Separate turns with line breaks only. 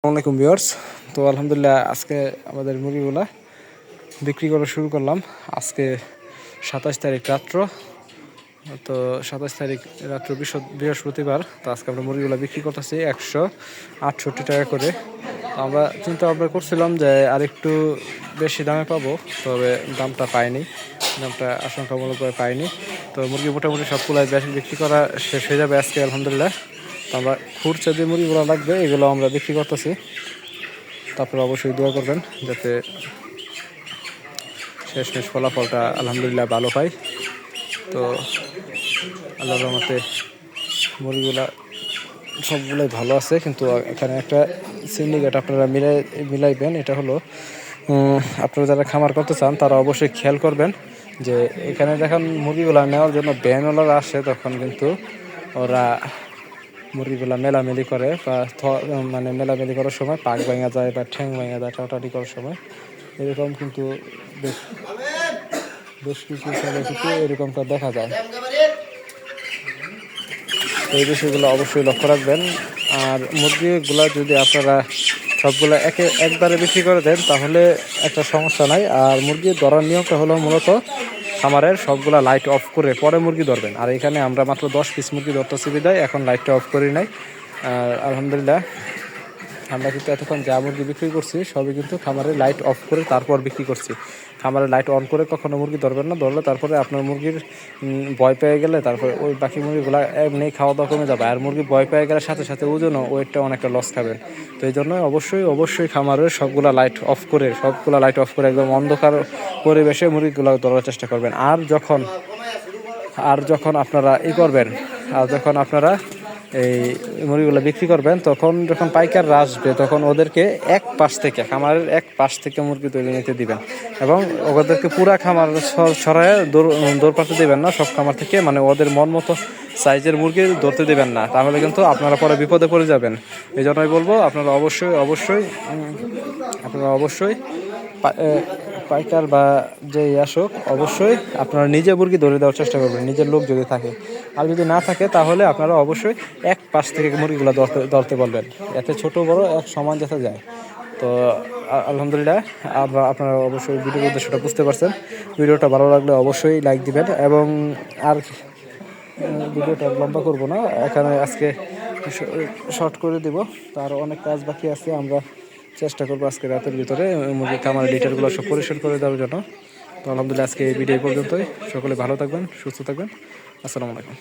আসসালামাইকুম ভিউয়ার্স। তো আলহামদুলিল্লাহ আজকে আমাদের মুরগিগুলা বিক্রি করা শুরু করলাম। আজকে সাতাশ তারিখ রাত্র। তো সাতাশ তারিখ রাত্র বৃহস্পতিবার। তো আজকে আমরা মুরগিগুলো বিক্রি করতেছি একশো আটষট্টি টাকা করে। তো আমরা চিন্তা ভাবনা করছিলাম যে আরেকটু বেশি দামে পাবো, তবে দামটা পাইনি। দামটা আশঙ্কামূলকভাবে পাইনি। তো মুরগি মোটামুটি সবগুলাই বেশি বিক্রি করা শেষ হয়ে যাবে আজকে, আলহামদুলিল্লাহ। আমরা খুরচা যে মুরগিগুলো লাগবে, এগুলো আমরা বিক্রি করতেছি। তারপরে অবশ্যই দোয়া করবেন যাতে শেষমেশ ফলাফলটা আলহামদুলিল্লাহ ভালো পাই। তো আল্লাহর রহমতে মুরগিগুলা সবগুলোই ভালো আছে, কিন্তু এখানে একটা সিন্ডিকেট আপনারা মিলাই, মিলাইবেন, এটা হলো আপনারা যারা খামার করতে চান, তারা অবশ্যই খেয়াল করবেন যে এখানে যখন মুরগিগুলা নেওয়ার জন্য ব্যানওয়ালারা আসে, তখন কিন্তু ওরা মুরগিগুলা মেলামেলি করে বা মানে মেলামেলি করার সময় পাক ভাঙা যায় বা ঠ্যাং ভাঙা যায় টাটাটি করার সময়। এরকম কিন্তু বেশ বেশ কিছু কিন্তু এরকমটা দেখা যায়। এই বিষয়গুলো অবশ্যই লক্ষ্য রাখবেন। আর মুরগিগুলা যদি আপনারা সবগুলা একে একবারে বিক্রি করে দেন, তাহলে একটা সমস্যা নাই। আর মুরগি ধরার নিয়মটা হলো মূলত খামারের সবগুলা লাইট অফ করে পরে মুরগি ধরবেন। আর এখানে আমরা মাত্র দশ পিস মুরগি ধরতেছি বিদায়, এখন লাইটটা অফ করি নাই। আর আলহামদুলিল্লাহ, আমরা কিন্তু এতক্ষণ যা মুরগি বিক্রি করছি, সবই কিন্তু খামারে লাইট অফ করে তারপর বিক্রি করছি। খামারে লাইট অন করে কখনো মুরগি ধরবেন না, ধরলে তারপরে আপনার মুরগির ভয় পেয়ে গেলে তারপরে ওই বাকি মুরগিগুলো এমনি খাওয়া দাওয়া কমে যাবে। আর মুরগি ভয় পেয়ে গেলে সাথে সাথে ওজনও ওয়েটটা অনেকটা লস খাবেন। তো এই জন্য অবশ্যই অবশ্যই খামারের সবগুলা লাইট অফ করে, সবগুলা লাইট অফ করে একদম অন্ধকার পরিবেশে মুরগিগুলো ধরার চেষ্টা করবেন। আর যখন আর যখন আপনারা ই করবেন, আর যখন আপনারা এই মুরগিগুলো বিক্রি করবেন, তখন যখন পাইকাররা আসবে, তখন ওদেরকে এক পাশ থেকে, খামারের এক পাশ থেকে মুরগি তৈরি নিতে দিবেন। এবং ওদেরকে পুরা খামার সরায় দৌড় পাতে দেবেন না, সব খামার থেকে মানে ওদের মন মতো সাইজের মুরগি ধরতে দেবেন না। তাহলে কিন্তু আপনারা পরে বিপদে পড়ে যাবেন। এই জন্যই বলব, আপনারা অবশ্যই অবশ্যই আপনারা অবশ্যই পাইকার বা যে আসুক, অবশ্যই আপনারা নিজে মুরগি ধরে দেওয়ার চেষ্টা করবেন, নিজের লোক যদি থাকে। আর যদি না থাকে, তাহলে আপনারা অবশ্যই এক পাশ থেকে মুরগিগুলো ধরতে ধরতে বলবেন। এতে ছোট, বড়, এক সমান যাতে যায়। তো আলহামদুলিল্লাহ আপনারা অবশ্যই ভিডিওর উদ্দেশ্যটা বুঝতে পারছেন। ভিডিওটা ভালো লাগলে অবশ্যই লাইক দিবেন এবং আর ভিডিওটা লম্বা করব না। এখানে আজকে শর্ট করে দিব। তার অনেক কাজ বাকি আছে, আমরা চেষ্টা করব আজকে রাতের ভিতরে মুরগি, খামারের লিটারগুলো সব পরিষ্কার করে দেওয়ার জন্য। তো আলহামদুলিল্লাহ আজকে এই ভিডিও পর্যন্তই। সকলে ভালো থাকবেন, সুস্থ থাকবেন। আসসালামু আলাইকুম।